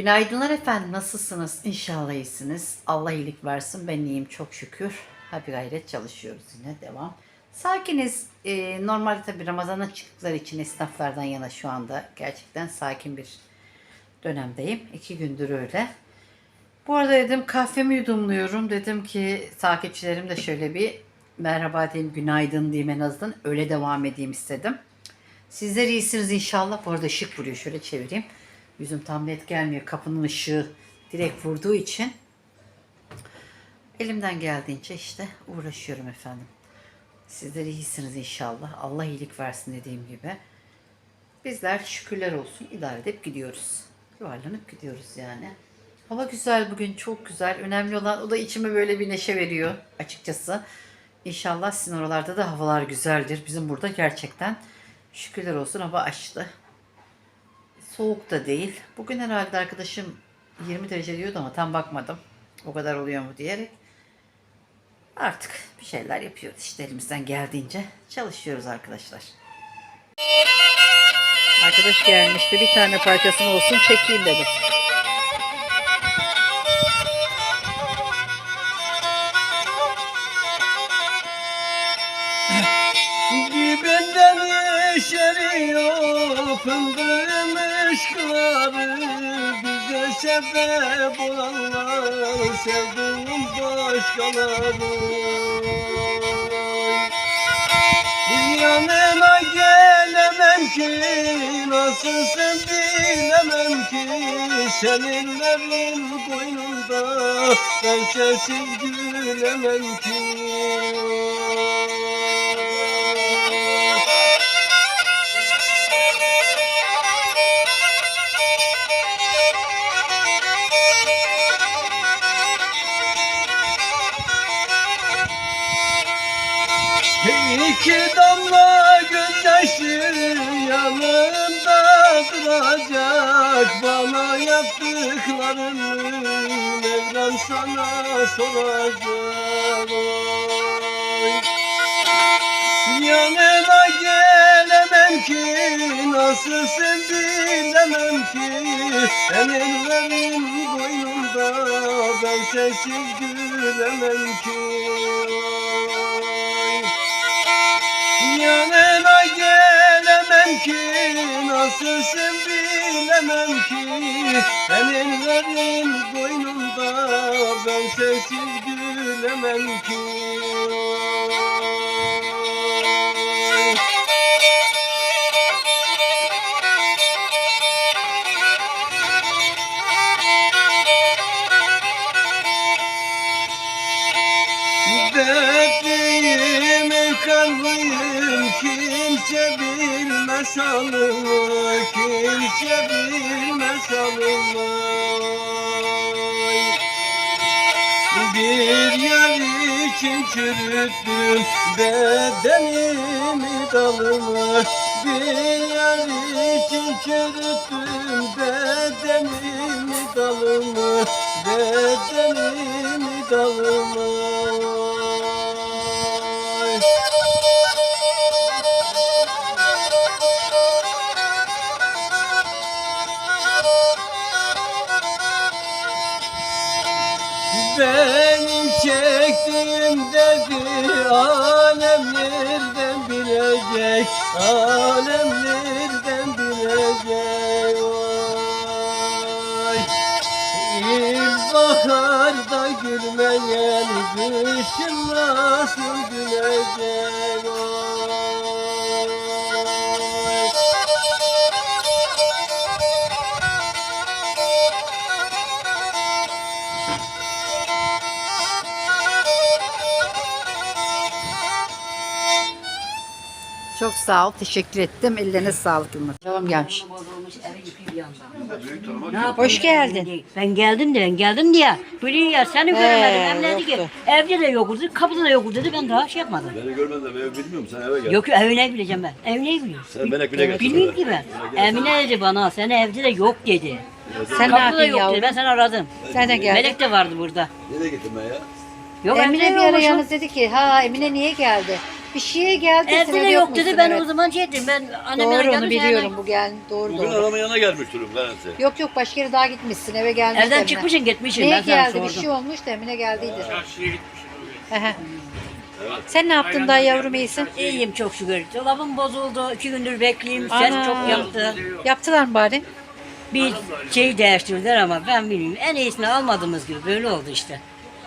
Günaydınlar efendim. Nasılsınız? İnşallah iyisiniz. Allah iyilik versin. Ben iyiyim çok şükür. Hadi gayret çalışıyoruz yine. Devam. Sakiniz. Ee, normalde tabii Ramazan'a çıktıkları için esnaflardan yana şu anda gerçekten sakin bir dönemdeyim. İki gündür öyle. Bu arada dedim kahvemi yudumluyorum. Dedim ki takipçilerim de şöyle bir merhaba diyeyim, günaydın diyeyim en azından. Öyle devam edeyim istedim. Sizler iyisiniz inşallah. Bu arada ışık vuruyor. Şöyle çevireyim. Yüzüm tam net gelmiyor. Kapının ışığı direkt vurduğu için. Elimden geldiğince işte uğraşıyorum efendim. Sizler iyisiniz inşallah. Allah iyilik versin dediğim gibi. Bizler şükürler olsun idare edip gidiyoruz. Yuvarlanıp gidiyoruz yani. Hava güzel bugün çok güzel. Önemli olan o da içime böyle bir neşe veriyor açıkçası. İnşallah sizin oralarda da havalar güzeldir. Bizim burada gerçekten şükürler olsun hava açtı. Soğuk da değil. Bugün herhalde arkadaşım 20 derece diyordu ama tam bakmadım. O kadar oluyor mu diyerek. Artık bir şeyler yapıyoruz işte elimizden geldiğince çalışıyoruz arkadaşlar. Arkadaş gelmişti bir tane parçasını olsun çekeyim dedim. Dibinden yeşeriyor fındığın ışıkları Bize sebep olanlar sevdiğim başkaları Yanına gelemem ki nasılsın bilemem ki Seninlerin boynunda ben sessiz gülemem ki duracak Bana yaptıklarını Mevlam sana soracak. Yanına gelemem ki Nasılsın bilemem ki Emirlerin boynunda Ben sessiz gülemem ki. Yanına gelemem ki Nasılsın bilemem ki. Emirlerin boynunda Ben sessiz gülemem ki halımı Kimse bilmez halımı Bir yer için çürüttüm bedenimi dalımı Bir yer için çürüttüm bedenimi dalımı Bedenimi dalımı Alemlerden bilecek Vay. İlkbaharda gülmeyen kışın nasıl gülecek Vay. Sağ ol. Teşekkür ettim. Ellerine sağlık Yılmaz. Devam gelmiş. Hoş geldin. Ben geldim de ben geldim diye. Biliyor ya seni göremedim. Hem dedi ki yoktu. evde de yokuz dedi, kapıda da yokuz dedi. Ben daha şey yapmadım. Beni görmeden ben ev bilmiyorum sen eve gel. Yok evine bileceğim ben. Evine biliyorum. Sen Benek bile getir. Bilmiyorum ki ben. Emine dedi bana sen evde de yok dedi. Sen ne Kapıda da yok dedi. yavrum? Ben seni aradım. Sen de geldin. Melek de vardı burada. Nereye gittim ben ya? Yok Emine bir ara yalnız dedi ki ha Emine niye geldi? Bir şeye geldi. Evde de yok yokmuşsun, dedi. Ben evet. o zaman şey dedim. Ben annem Doğru yanına onu biliyorum bu gel doğru Bugün doğru. adamın yanına gelmiş durum garanti. Yok yok başka yere daha gitmişsin eve gelmiş. Evden Emine. çıkmışsın gitmişsin. Neye ben sana geldi sordum. bir şey olmuş da Emine geldiydi. Aha. Sen ne yaptın daha yavrum iyisin? İyiyim çok şükür. Dolabım bozuldu. İki gündür bekleyeyim. Ses Ana. çok yaptı. Yaptılar mı bari? Bir şey değiştirdiler ama ben bilmiyorum. En iyisini almadığımız gibi böyle oldu işte.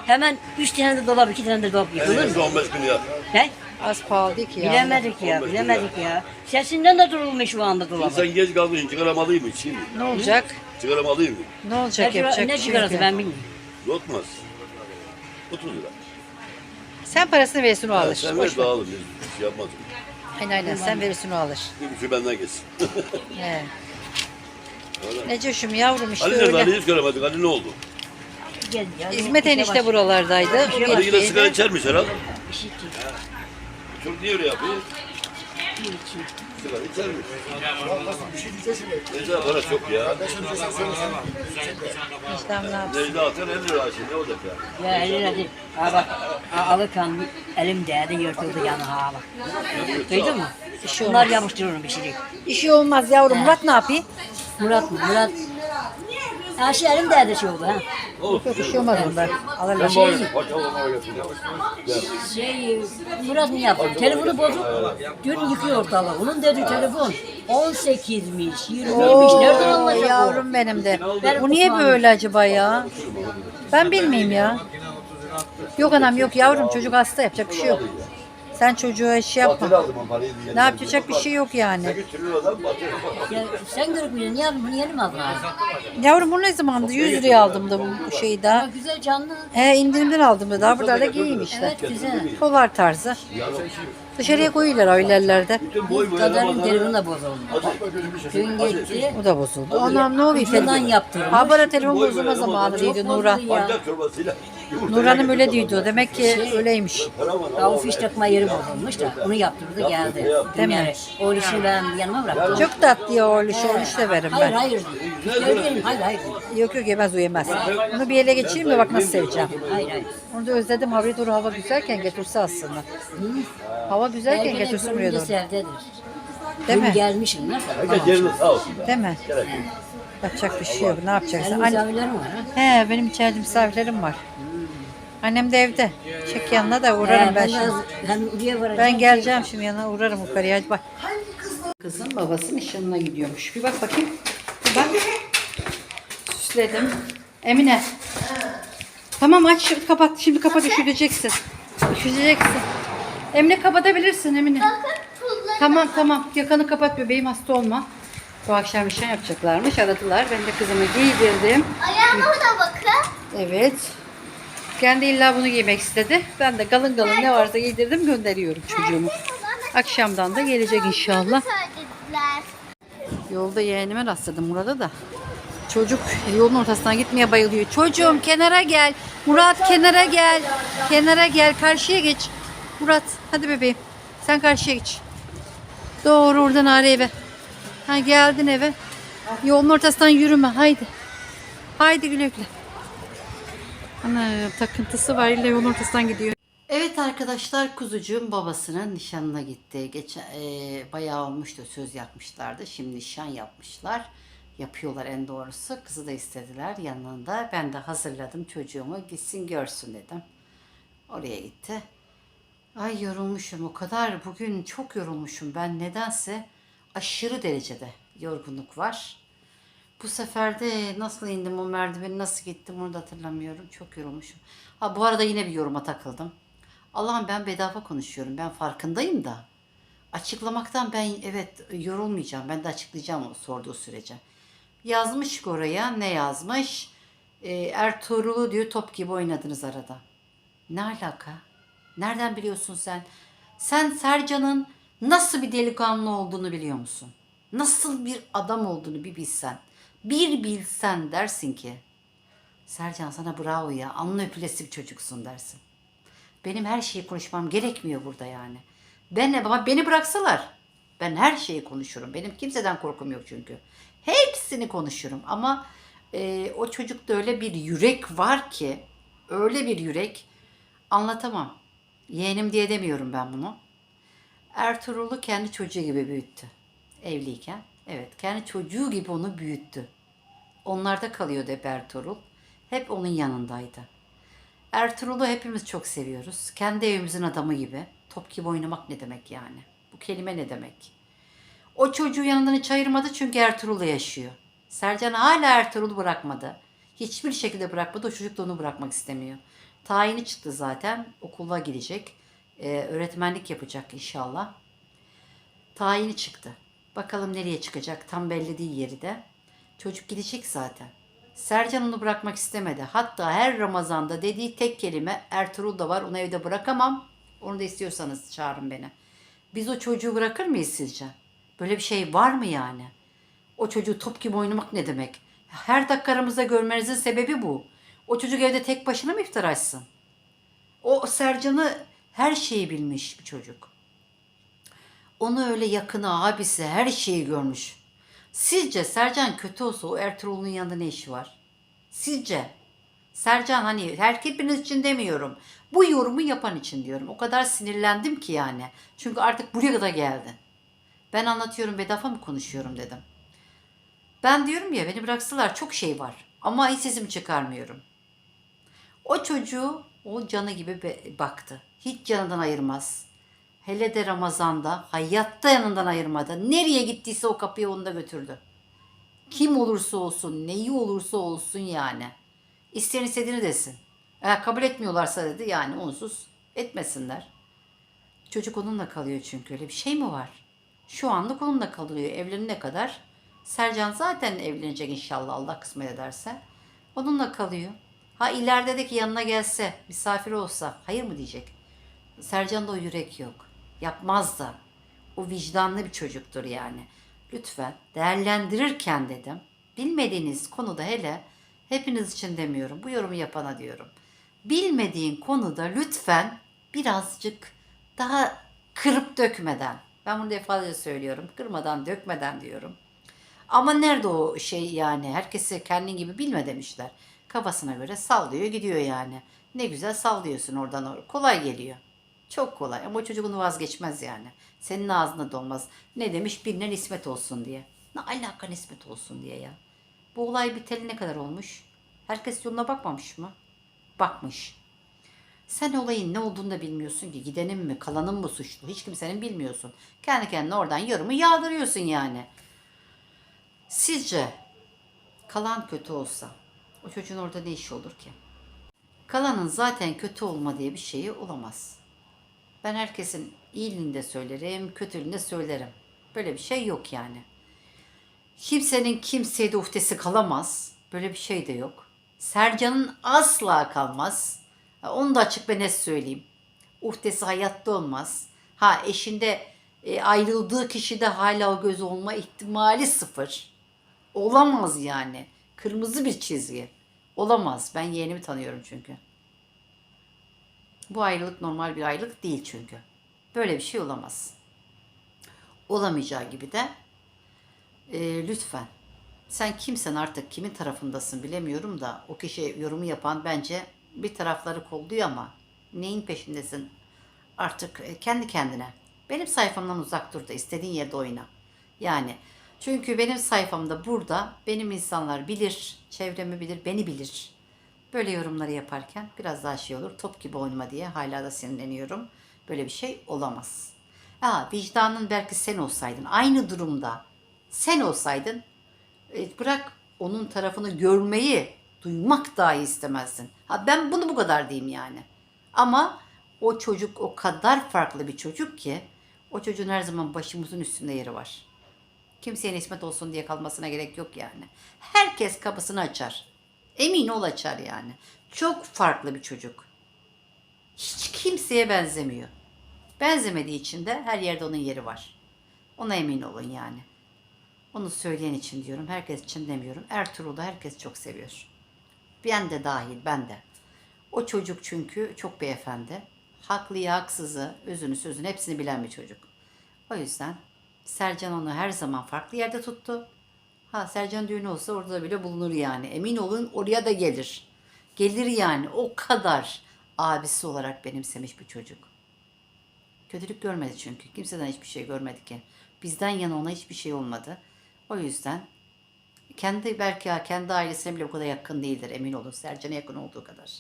Hemen üç tane de dolap, iki tane de dolap yıkılır Eliniz mı? 15 gün ya. Ne? Az pahalı değil ki ya. Bilemedik ya, bilemedik ya. Sesinden de durulmuş şu anda Şimdi dolabı. sen geç kaldın çıkaram alayım mı içeyim mi? Ne olacak? Çıkaram alayım mı? Ne olacak Ne, yapacak ne bir şey çıkarası ben bilmiyorum. Yokmaz. 30 lira. Sen parasını verirsin o alır. sen Boş ver ver. dağılın. Bir şey yapmaz. Aynen aynen sen verirsin o alır. Bir buçuk benden geçsin. He. Neceşim yavrum işte Ali nerede? öyle. Ali'yi hiç göremedik. Ali ne oldu? Gel ya, İzmet işe enişte buralardaydı. şey Bir Ali yine şeydi. sigara içermiş herhalde. İşi Çok niye öyle yapıyor? işi için. Sigara içermiş. Necla para çok ya. Yapsın? Necla atar 50 lira şimdi ne olacak ya? Ya elin hadi. Ha bak, alırken elim değdi yırtıldı yanı ha bak. Duydun mu? Bunlar yapıştırıyorum bir şey. İşi olmaz yavrum. Murat ne yapayım? Murat mı? Murat. Ha şey elim değdi şey oldu ha. Yok bir şey olmaz ondan. Alırlar. Şey. Şey, Murat ne yaptı? Telefonu bozuk. Dün yıkıyor ortalığı. Onun dediği telefon 18'miş, 20'ymiş. Nereden o? yavrum benim de. Bu niye böyle acaba ya? Ben bilmeyeyim ya. Yok anam yok yavrum çocuk hasta yapacak bir şey yok. Sen çocuğa şey yapma. Batırı aldım o parayı. Ne yapacak bir şey yok yani. 8 liradan batırı. Ya, sen görüp bile niye bunu yeni mi aldın abi? Yavrum bu ne zamandı? 100 liraya aldım da bu şeyi daha. Ha, güzel canlı. He indirimden aldım da daha burada da giyeyim işte. Evet güzel. Polar tarzı. Dışarıya koyuyorlar öylelerde. Bütün boy boy Kadarın adamlar- telefonu da bozuldu. Dün gitti. O da bozuldu. Anam ne oluyor? Ucundan yaptırmış. Ha bana telefon bozulma zamanı bozuldu Nura. ya. Çorbasıyla. Nurhan'ım öyle diyordu. Demek ki Şey- öyleymiş. Rauf fiş takma yeri bozulmuş da onu yaptırdı geldi. Değil mi? Yani o işi ben yanıma bıraktım. Çok tatlı ya oğluş. Oğluş severim Hayır ben. hayır. Söyleyelim hayır hayır. Yok yok yemez o yemez. Bunu bir ele geçireyim de bak nasıl seveceğim. Hayır hayır. Onu da özledim. Haberi dur hava güzelken getirse aslında. Hava güzelken getirsin buraya görünce doğru. sevdedir. Değil Dün mi? gelmişim nasıl? Herkes yerine sağ olsun. Değil mi? Yapacak bir şey yok. Ne yapacaksın? Anne, misafirlerin var ha? he benim içeride misafirlerim var. Annem de evde. Çek yanına da uğrarım ben şimdi. Oraya varacağım. Ben geleceğim şimdi yanına uğrarım yukarıya. Hadi bak. Kızın babası nişanına gidiyormuş. Bir bak bakayım. Bir bak. Süsledim. Emine. Tamam aç şimdi kapat. Şimdi kapat üşüteceksin. Üşüteceksin. Emine kapatabilirsin Emine. Tamam tamam. Yakanı kapat bebeğim hasta olma. Bu akşam nişan yapacaklarmış. Aradılar. Ben de kızımı giydirdim. Ayağıma da bakın. Evet. Kendi illa bunu giymek istedi. Ben de kalın kalın ne varsa giydirdim gönderiyorum çocuğumu. Akşamdan da gelecek inşallah. Yolda yeğenime rastladım Murat'a da. Çocuk yolun ortasından gitmeye bayılıyor. Çocuğum kenara gel. Murat kenara gel. Kenara gel. Karşıya geç. Murat hadi bebeğim. Sen karşıya geç. Doğru oradan ara eve. Ha geldin eve. Yolun ortasından yürüme. Haydi. Haydi güle güle. Ana takıntısı var. İlle yolun ortasından gidiyor. Evet arkadaşlar kuzucuğun babasının nişanına gitti. Geçen e, bayağı olmuştu söz yapmışlardı. Şimdi nişan yapmışlar. Yapıyorlar en doğrusu. Kızı da istediler yanında. Ben de hazırladım çocuğumu gitsin görsün dedim. Oraya gitti. Ay yorulmuşum o kadar bugün çok yorulmuşum ben nedense aşırı derecede yorgunluk var. Bu sefer de nasıl indim o merdiveni nasıl gittim onu da hatırlamıyorum. Çok yorulmuşum. Ha bu arada yine bir yoruma takıldım. Allah'ım ben bedava konuşuyorum. Ben farkındayım da. Açıklamaktan ben evet yorulmayacağım. Ben de açıklayacağım o sorduğu sürece. Yazmış oraya ne yazmış? Ee, Ertuğrul'u diyor top gibi oynadınız arada. Ne alaka? Nereden biliyorsun sen? Sen Sercan'ın nasıl bir delikanlı olduğunu biliyor musun? Nasıl bir adam olduğunu bir bilsen. Bir bilsen dersin ki Sercan sana bravo ya alnı öpülesi bir çocuksun dersin. Benim her şeyi konuşmam gerekmiyor burada yani. Ben ama beni bıraksalar ben her şeyi konuşurum. Benim kimseden korkum yok çünkü. Hepsini konuşurum ama e, o çocukta öyle bir yürek var ki öyle bir yürek Anlatamam. Yeğenim diye demiyorum ben bunu. Ertuğrul'u kendi çocuğu gibi büyüttü. Evliyken. Evet kendi çocuğu gibi onu büyüttü. Onlarda kalıyordu hep Ertuğrul. Hep onun yanındaydı. Ertuğrul'u hepimiz çok seviyoruz. Kendi evimizin adamı gibi. Top gibi oynamak ne demek yani? Bu kelime ne demek? O çocuğu yanından hiç ayırmadı çünkü Ertuğrul'la yaşıyor. Sercan hala Ertuğrul'u bırakmadı. Hiçbir şekilde bırakmadı. O çocuk da onu bırakmak istemiyor. Tayini çıktı zaten. Okula gidecek. Ee, öğretmenlik yapacak inşallah. Tayini çıktı. Bakalım nereye çıkacak. Tam belli değil yeri de. Çocuk gidecek zaten. Sercan onu bırakmak istemedi. Hatta her Ramazan'da dediği tek kelime Ertuğrul da var onu evde bırakamam. Onu da istiyorsanız çağırın beni. Biz o çocuğu bırakır mıyız sizce? Böyle bir şey var mı yani? O çocuğu top gibi oynamak ne demek? Her dakika aramızda görmenizin sebebi bu. O çocuk evde tek başına mı iftar açsın? O Sercan'ı her şeyi bilmiş bir çocuk. Onu öyle yakını, abisi her şeyi görmüş. Sizce Sercan kötü olsa o Ertuğrul'un yanında ne işi var? Sizce? Sercan hani her hepiniz için demiyorum. Bu yorumu yapan için diyorum. O kadar sinirlendim ki yani. Çünkü artık buraya kadar geldi. Ben anlatıyorum bedafa mı konuşuyorum dedim. Ben diyorum ya beni bıraksalar çok şey var. Ama hiç sesimi çıkarmıyorum. O çocuğu o canı gibi baktı. Hiç canından ayırmaz. Hele de Ramazan'da hayatta yanından ayırmadı. Nereye gittiyse o kapıyı onu da götürdü. Kim olursa olsun, neyi olursa olsun yani. İsteyen istediğini desin. Eğer kabul etmiyorlarsa dedi yani onsuz etmesinler. Çocuk onunla kalıyor çünkü öyle bir şey mi var? Şu anlık onunla kalıyor evlenene kadar. Sercan zaten evlenecek inşallah Allah kısmet ederse. Onunla kalıyor. Ha ileride de ki yanına gelse, misafir olsa hayır mı diyecek? Sercan'da o yürek yok. Yapmaz da. O vicdanlı bir çocuktur yani. Lütfen değerlendirirken dedim. Bilmediğiniz konuda hele hepiniz için demiyorum. Bu yorumu yapana diyorum. Bilmediğin konuda lütfen birazcık daha kırıp dökmeden. Ben bunu defalarca söylüyorum. Kırmadan dökmeden diyorum. Ama nerede o şey yani? Herkesi kendin gibi bilme demişler. Kafasına göre sallıyor gidiyor yani. Ne güzel sallıyorsun oradan oraya. Kolay geliyor. Çok kolay ama o çocuk onu vazgeçmez yani. Senin ağzına dolmaz. Ne demiş birine nispet olsun diye. Ne alaka nispet olsun diye ya. Bu olay biteli ne kadar olmuş? Herkes yoluna bakmamış mı? Bakmış. Sen olayın ne olduğunu da bilmiyorsun ki. Gidenin mi kalanın mı suçlu? Hiç kimsenin bilmiyorsun. Kendi kendine oradan yorumu yağdırıyorsun yani. Sizce kalan kötü olsa o çocuğun orada ne işi olur ki? Kalanın zaten kötü olma diye bir şeyi olamaz. Ben herkesin iyiliğini söylerim, kötülüğünü söylerim. Böyle bir şey yok yani. Kimsenin kimseye de uhdesi kalamaz. Böyle bir şey de yok. Sercan'ın asla kalmaz. Onu da açık ve net söyleyeyim. Uhdesi hayatta olmaz. Ha eşinde e, ayrıldığı kişide hala o göz olma ihtimali sıfır. Olamaz yani. Kırmızı bir çizgi. Olamaz. Ben yeğenimi tanıyorum çünkü. Bu ayrılık normal bir ayrılık değil çünkü. Böyle bir şey olamaz. Olamayacağı gibi de e, lütfen sen kimsen artık kimin tarafındasın bilemiyorum da o kişi yorumu yapan bence bir tarafları kolluyor ama neyin peşindesin artık e, kendi kendine. Benim sayfamdan uzak dur da istediğin yerde oyna. Yani çünkü benim sayfamda burada benim insanlar bilir, çevremi bilir, beni bilir. Böyle yorumları yaparken biraz daha şey olur. Top gibi oynama diye hala da sinirleniyorum. Böyle bir şey olamaz. Ha, vicdanın belki sen olsaydın aynı durumda sen olsaydın e, bırak onun tarafını görmeyi duymak dahi istemezdin. Ha, ben bunu bu kadar diyeyim yani. Ama o çocuk o kadar farklı bir çocuk ki o çocuğun her zaman başımızın üstünde yeri var. Kimseye nispet olsun diye kalmasına gerek yok yani. Herkes kapısını açar. Emin ol açar yani. Çok farklı bir çocuk. Hiç kimseye benzemiyor. Benzemediği için de her yerde onun yeri var. Ona emin olun yani. Onu söyleyen için diyorum. Herkes için demiyorum. Ertuğrul'u herkes çok seviyor. Ben de dahil, ben de. O çocuk çünkü çok beyefendi. Haklıyı, haksızı, özünü, sözünü hepsini bilen bir çocuk. O yüzden Sercan onu her zaman farklı yerde tuttu. Ha Sercan düğünü olsa orada da bile bulunur yani. Emin olun oraya da gelir. Gelir yani o kadar. abisi olarak benimsemiş bir çocuk. Kötülük görmedi çünkü. Kimseden hiçbir şey görmedi ki. Bizden yana ona hiçbir şey olmadı. O yüzden kendi belki kendi ailesine bile o kadar yakın değildir emin olun. Sercan'a yakın olduğu kadar.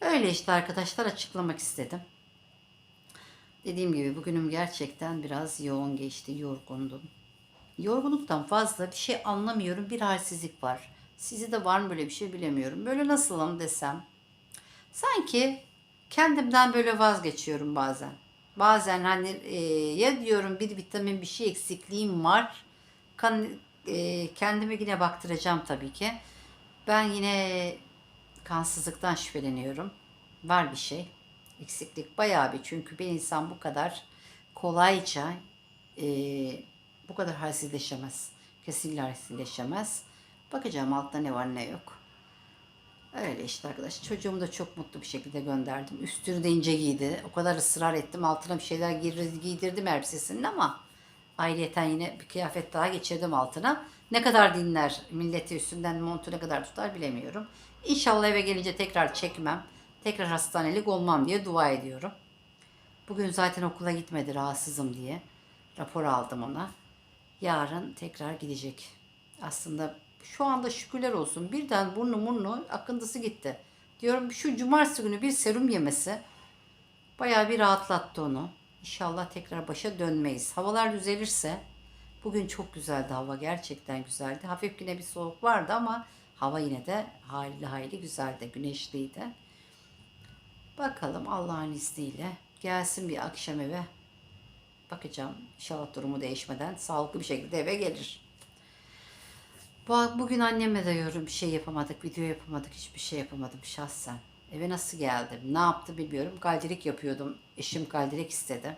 Öyle işte arkadaşlar açıklamak istedim. Dediğim gibi bugünüm gerçekten biraz yoğun geçti. Yorgundum. Yorgunluktan fazla bir şey anlamıyorum. Bir halsizlik var. Sizi de var mı böyle bir şey bilemiyorum. Böyle nasılım desem. Sanki kendimden böyle vazgeçiyorum bazen. Bazen hani e, ya diyorum bir vitamin bir şey eksikliğim var. Kan, e, kendime yine baktıracağım tabii ki. Ben yine kansızlıktan şüpheleniyorum. Var bir şey. Eksiklik bayağı bir. Çünkü bir insan bu kadar kolayca e, bu kadar halsizleşemez. Kesinlikle halsizleşemez. Bakacağım altta ne var ne yok. Öyle işte arkadaş. Çocuğumu da çok mutlu bir şekilde gönderdim. Üstünü de ince giydi. O kadar ısrar ettim. Altına bir şeyler giydir- giydirdim elbisesinin ama ayrıyeten yine bir kıyafet daha geçirdim altına. Ne kadar dinler milleti üstünden montu ne kadar tutar bilemiyorum. İnşallah eve gelince tekrar çekmem. Tekrar hastanelik olmam diye dua ediyorum. Bugün zaten okula gitmedi rahatsızım diye. Rapor aldım ona. Yarın tekrar gidecek. Aslında şu anda şükürler olsun. Birden burnu murnu akıntısı gitti. Diyorum şu cumartesi günü bir serum yemesi bayağı bir rahatlattı onu. İnşallah tekrar başa dönmeyiz. Havalar düzelirse bugün çok güzeldi hava gerçekten güzeldi. Hafif yine bir soğuk vardı ama hava yine de hayli hayli güzeldi. Güneşliydi. Bakalım Allah'ın izniyle gelsin bir akşam eve. Bakacağım inşallah durumu değişmeden sağlıklı bir şekilde eve gelir. Bu- Bugün anneme de yorum bir şey yapamadık, video yapamadık, hiçbir şey yapamadım şahsen. Eve nasıl geldim, ne yaptı bilmiyorum. Galdirik yapıyordum. Eşim galdirik istedi.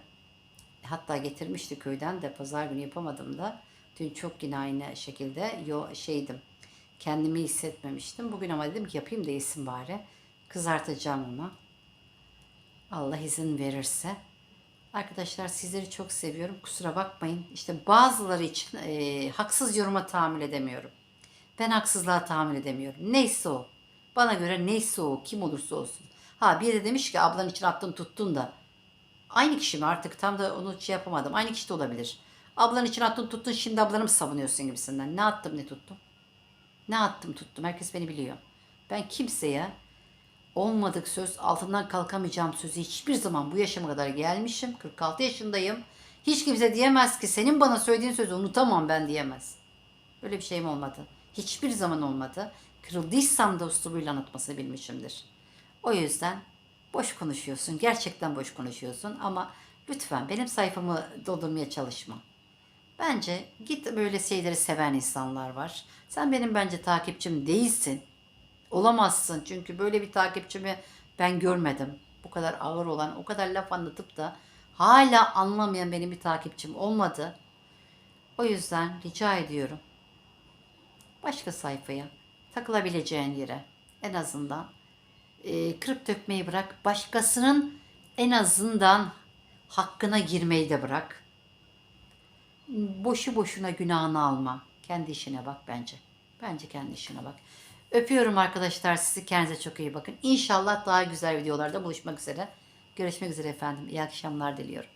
Hatta getirmişti köyden de pazar günü yapamadım da. Dün çok yine aynı şekilde yo, şeydim. Kendimi hissetmemiştim. Bugün ama dedim ki yapayım da yesin bari. Kızartacağım onu. Allah izin verirse. Arkadaşlar sizleri çok seviyorum. Kusura bakmayın. İşte bazıları için e, haksız yoruma tahammül edemiyorum. Ben haksızlığa tahammül edemiyorum. Neyse o. Bana göre neyse o. Kim olursa olsun. Ha bir de demiş ki ablan için attın tuttun da. Aynı kişi mi artık tam da onu şey yapamadım. Aynı kişi de olabilir. Ablan için attın tuttun şimdi ablanı mı savunuyorsun gibisinden. Ne attım ne tuttum. Ne attım tuttum. Herkes beni biliyor. Ben kimseye olmadık söz altından kalkamayacağım sözü hiçbir zaman bu yaşıma kadar gelmişim. 46 yaşındayım. Hiç kimse diyemez ki senin bana söylediğin sözü unutamam ben diyemez. Öyle bir şeyim olmadı. Hiçbir zaman olmadı. Kırıldıysam da uslubuyla anlatmasını bilmişimdir. O yüzden boş konuşuyorsun. Gerçekten boş konuşuyorsun ama lütfen benim sayfamı doldurmaya çalışma. Bence git böyle şeyleri seven insanlar var. Sen benim bence takipçim değilsin. Olamazsın çünkü böyle bir takipçimi ben görmedim. Bu kadar ağır olan, o kadar laf anlatıp da hala anlamayan benim bir takipçim olmadı. O yüzden rica ediyorum. Başka sayfaya, takılabileceğin yere en azından e, kırıp dökmeyi bırak. Başkasının en azından hakkına girmeyi de bırak. Boşu boşuna günahını alma. Kendi işine bak bence. Bence kendi işine bak. Öpüyorum arkadaşlar sizi. Kendinize çok iyi bakın. İnşallah daha güzel videolarda buluşmak üzere. Görüşmek üzere efendim. İyi akşamlar diliyorum.